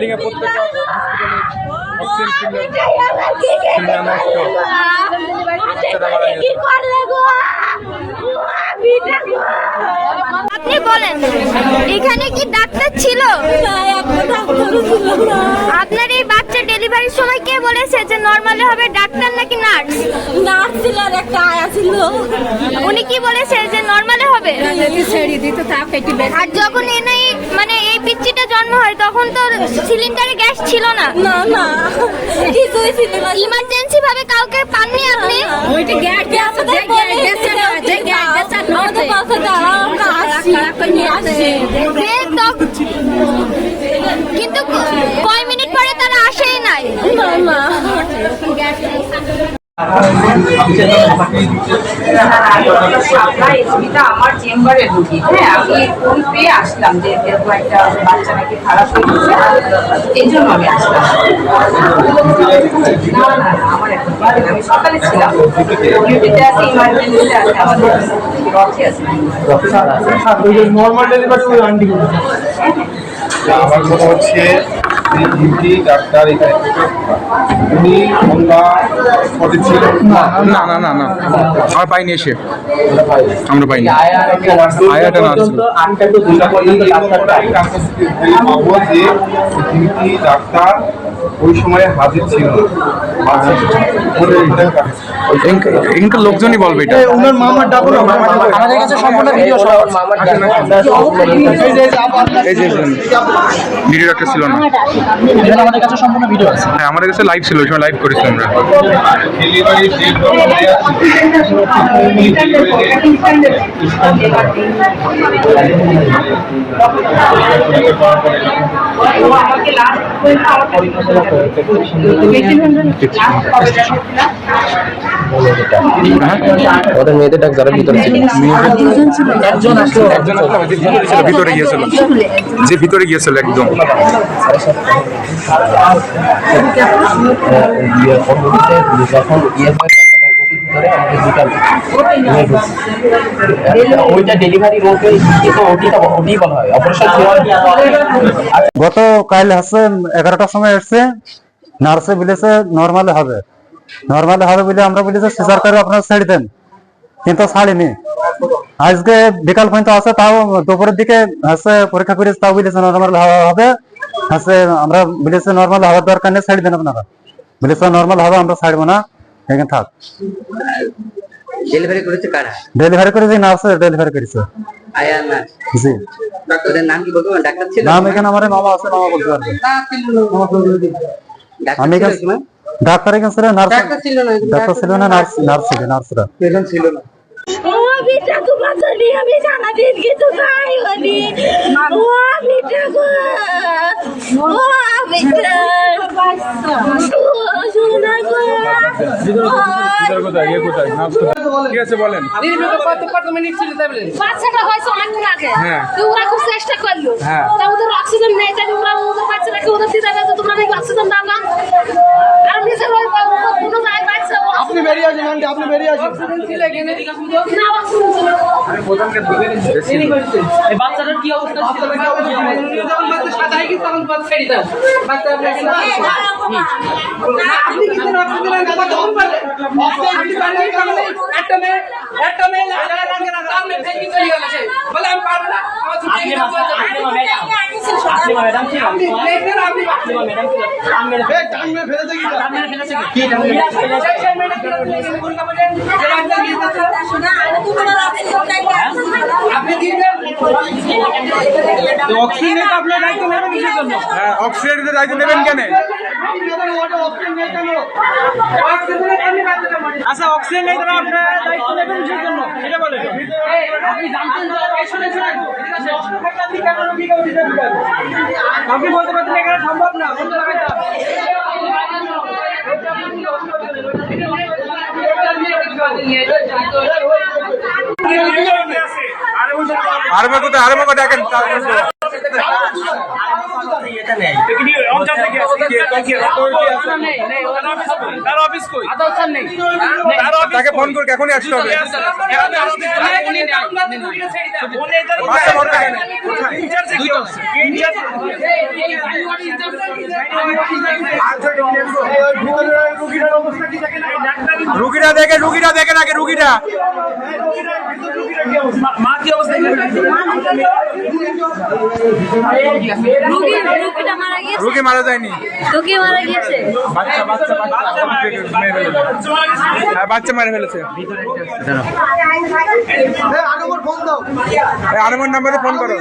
Building এ প্রত্যেকটা আপনি বলেন এখানে কি ডাক্তার ছিল? আপনার এই বাচ্চা ডেলিভারির সময় কে বলেছে যে নর্মালি হবে ডাক্তার নাকি নার্স? নার্স ছিল আর একটা আয়া ছিল। উনি কি বলেছে যে নর্মালে হবে? আর যখন এনে জন্ম হয় তখন তো সিলিন্ডারে গ্যাস ছিল না। না না। কিছুই ছিল না ইমার্জেন্সি ভাবে কাউকে পাননি আপনি? ওইটা গ্যাস গ্যাস গ্যাস আমাদের পাশে দাঁড়াও আমরা আসছি নিয়ে আসছি যে তখ- কিন্তু কয় মিনিট পরে তারা আসেই নাই না না এসিটা আমার চেম্বারে ঢুকি হ্যাঁ আমি ফোন পেয়ে আসলাম যে এরকম একটা বাচ্চা নাকি খারাপ হয়ে গেছে এই জন্য আমি আসলাম না না আমার এখন আমি সকালে ছিলাম ডিউটিতে আছে ইমার্জেন্সিতে আছে আমাদের রথে আছে নর্মাল ডেলিভারি আন্টি আমার মনে হচ্ছে যে ডিউটি ডাক্তার এখানে উনি আমরা পদে ছিল না না না না আমরা পাইনি এসে আমরা পাইনি আয়াটা নার্স ছিল। পাবো যে ডিউটি ডাক্তার ওই সময় হাজির ছিল না লোকজনই বলবে এটা ওনার মামার ডাকো আমাদের কাছে সম্পূর্ণ ভিডিও সহ এই যে ভিডিও ডাক্তার ছিল না এখানে আমাদের কাছে সম্পূর্ণ ভিডিও আছে। হ্যাঁ আমাদের কাছে লাইভ ছিল ওই সময় লাইভ করেছি আমরা। ডেলিভারি ডেট লাস্ট পর্যন্ত আমার ওদের মেয়েদের ডাক যারা ভিতরে ছিল। একজন আসলো ভিতরে গিয়েছিল যে ভিতরে গিয়েছিল। একদম পরবর্তীতে যখন ইয়ে তখন ওটির ভিতরে আমাদের দুটা ওইটা ডেলিভারি রোগে কিন্তু ওটিটা ওটি বলা হয় অপারেশন গত কাল হচ্ছে এগারোটার সময় এসছে নার্সে বলেছে নর্মালে হবে। নর্মালে হবে বলে আমরা বলেছি সিজার করে আপনারা ছেড়ে দেন। কিন্তু ছাড়িনি। আজকে বিকাল পর্যন্ত আছে তাও দুপুরের দিকে হচ্ছে পরীক্ষা করে তাও বলেছে নর্মাল হবে। হচ্ছে আমরা বলেছি নর্মাল হওয়ার দরকার নেই ছেড়ে দেন আপনারা। বলেছে নর্মাল হবে আমরা ছাড়বো না। এখানে থাক। ডেলিভারি করেছে কারা? ডেলিভারি করেছি নার্সে ডেলিভারি করেছে। আয়া না জি। ওদের নাম কি বলব ডাক্তার ছিল? নাম এখানে আমার মামা আছে মামা বলতে পারবে আমি এখানে? ডাক্তার এখানে ছিল নার্স? ডাক্তার ছিল না ডাক্তার ছিল না নার্স নার্স ছিল নার্সরা ও বিটা তো বাঁচালি আমি জানা দিন হলি ও বিটা গো ও বিটা ও সোনা গো। কোথায় কোথায় নার্স? ঠিক আছে বলেন? বাচ্চাটা হয়েছে অনেকদিন আগে। হ্যাঁ। তো ওরা খুব চেষ্টা করল। হ্যাঁ। তা ওদের অক্সিজেন নেই তাই ওরা ওদের বাচ্চাটাকে ওদের দিতে গেছে তোমরা নাকি অক্সিজেন দাও না? আর নিজের কোনো জায়গায় বাচ্চা আপনি বেরিয়ে আসেন আন্টি আপনি বেরিয়ে আসেন। অক্সিজেন ছিল এখানে। না অক্সিজেন ছিল বাচ্চাটার কি অবস্থা আপনি কি জানেন অক্সিজেন না তখন পারলে আপনি পারলে একটা মেয়ে একটা মেয়ে লাগা লাগা লাগা আপনি ফেকি চলে গেল সে বলে আমি পারব না আমার ছুটি গেল আপনি ম্যাডাম ছিল আপনি আপনি আপনি ম্যাডাম মে ফেলে দেখি ফেলেছে কি মে ফেলেছে আপনি দিবেন? অক্সিজেন আপনার দায়িত্ব নেবেন কিসের জন্য? হ্যাঁ অক্সিজেনের দায়িত্ব নেবেন কেন? আচ্ছা অক্সিজেন নেই তারা আপনার দায়িত্ব নেবেন কিসের জন্য? এটা বলেন। আপনি দিতে বলতে পারছেন এখানে সম্ভব না বলতে লাগাইতাম আরবে কোথায় আরবে কোথায় দেখেন তাকে ফোন করে এখনই আসতে হবে? রুগীরা দেখে রুগীরা দেখে নাকি রুগীরা মা কি অবস্থা রুগী মারা যায়নি। রুগী মারা গিয়েছে? বাচ্চা বাচ্চা বাচ্চা মেরে ফেলেছে হ্যাঁ বাচ্চা মারা ফেলেছে। এই আনমোর নাম্বারে ফোন করো।